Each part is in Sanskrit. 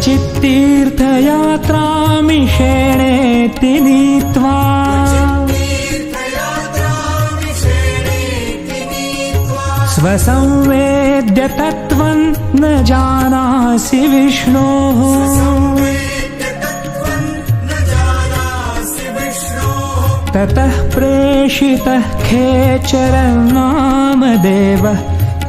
क्वचित्तीर्थयात्रामिषेणेति नीत्वा स्वसंवेद्य तत्त्वं न जानासि विष्णोः। ततः प्रेषितः खेचरन्नामदेवः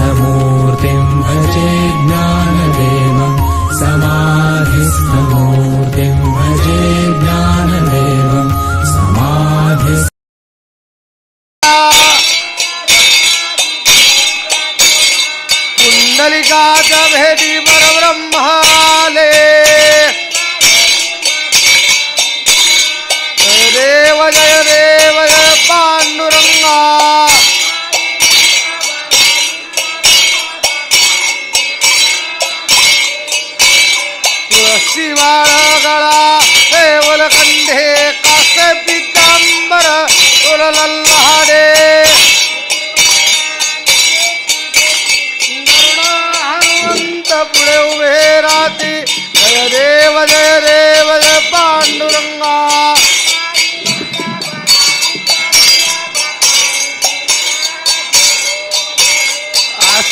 amor.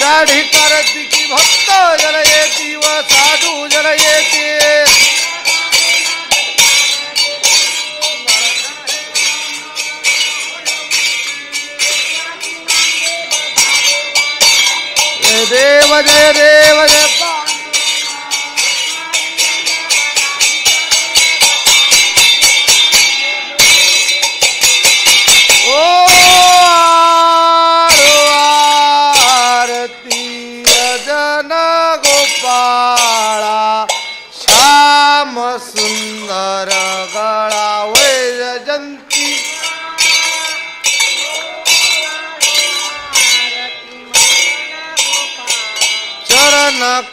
आषाढी कार्तिकी भक्त जल येती व साधू जल येते देव जय देव जय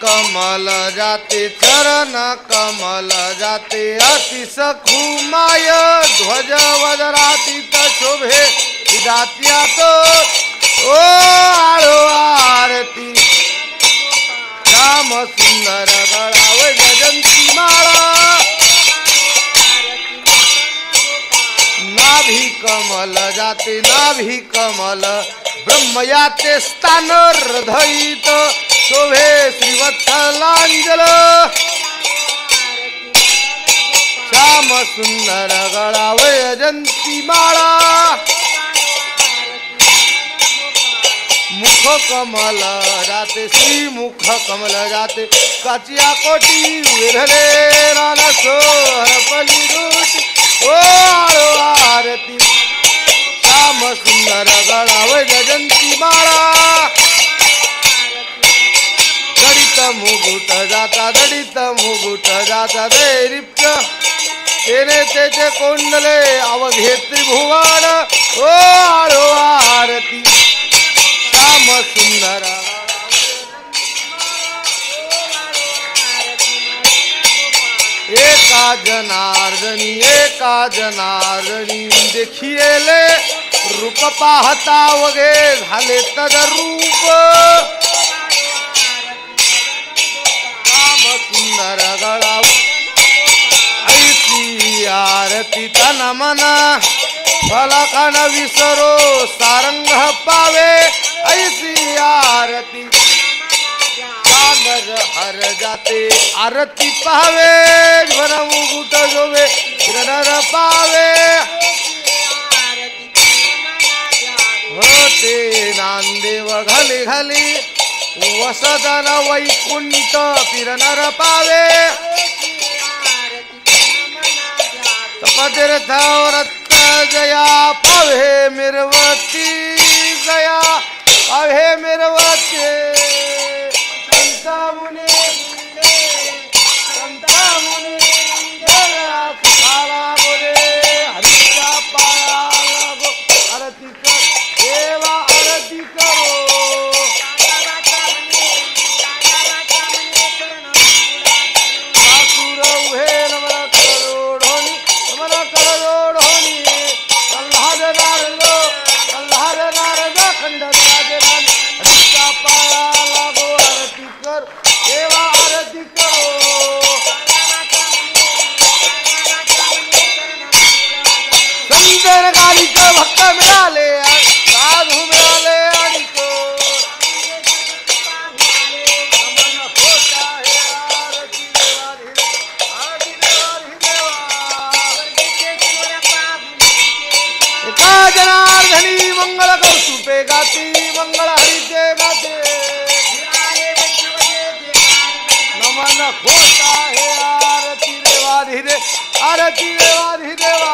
कमल जाते चरण कमल जाते अति सखुमाय ध्वज वदरातीत शोभे जात्यात ओ आळो आरती। श्याम सुंदर गळाव जयंती माळा। नाभी कमल, जाते नाभी कमल ब्रह्म याते स्थान हृदयित। शोभे श्रीवत्सलांजल। श्याम सुंदर गळावय अजंती माळा मुख कमल, जाते श्री मुख कमल, जाते काचिया कोटी विरले नाना सोहर पली ओ आरती. श्याम सुंदर गळावय गजंती माळा. दडित मुगुट जाता दडित मुगुट जाता दैरिप्य तेने त्याचे कोंडले अवघे त्रिभुवन ओ आळो आरती. श्याम सुंदर एका जनार्दनी एका जनार्दनी देखिएले रूप पाहता वगे झाले तद रूप। सुंदर गळा ऐसी आरती तन मन, फलकन विसरो, सारंग पावे, ऐसी आरती। हर जाते आरती पावे भर मुकुट जोवे नर पावे। होते नांदेव घाली घाली, वसदन वैकुंठ पिरनर पावे। तपतीर्थावरत जया, पावे मिरवती जया, पावे मिरवते। भक्त मिळाले साधू मिळाले आणि एका जनार्धनी मंगळ कौतुपे गाती मंगळ हरिते गाते. नमन खोटा हे आरती देवा धीरे आरती देवा धीरेवा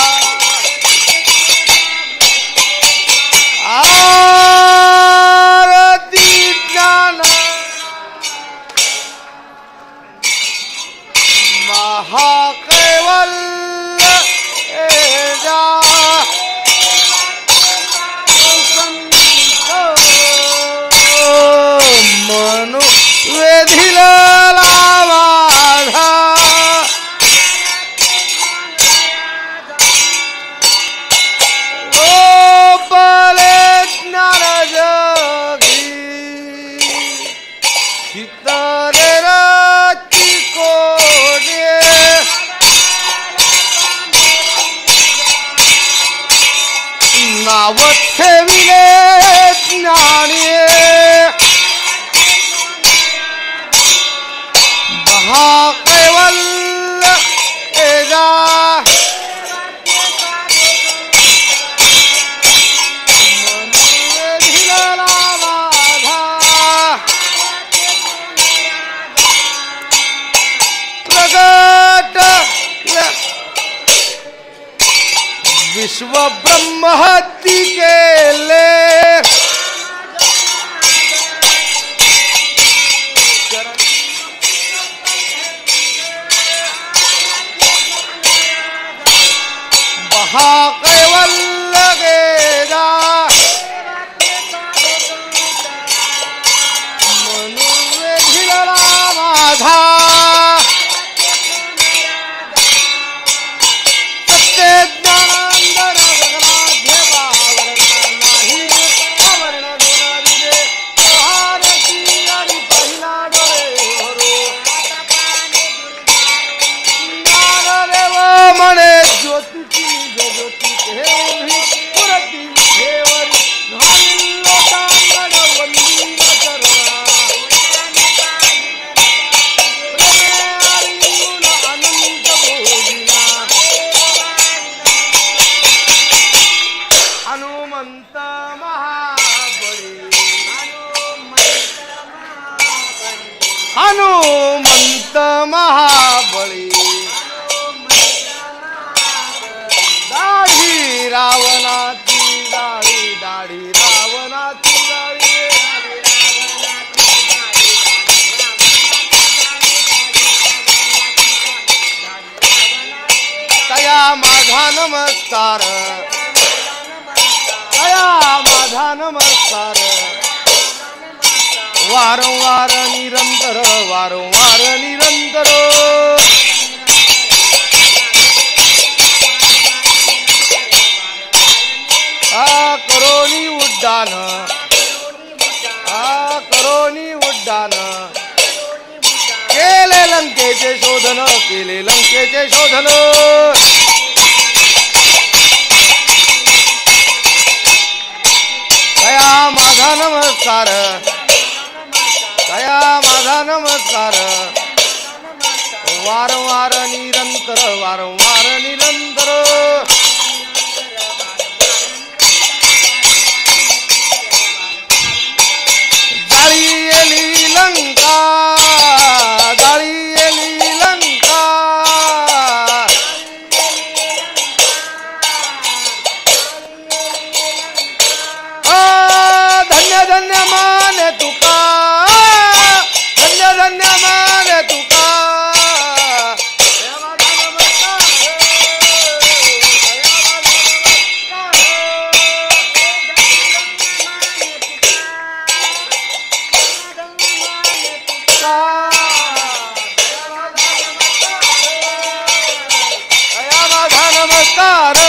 हनुमंत महाबळी। दाढी रावणाची दाढी दाढी रावणाची दाढी। तया माझा नमस्कार। तया माझा नमस्कार। वारंवार निरंतर वारंवार निरंतर। आ, करोनी उड्डान आ, करोनी उड्डान केले लंकेचे शोधन, केले लंकेचे शोधन। माझा नमस्कार। I don't. cara.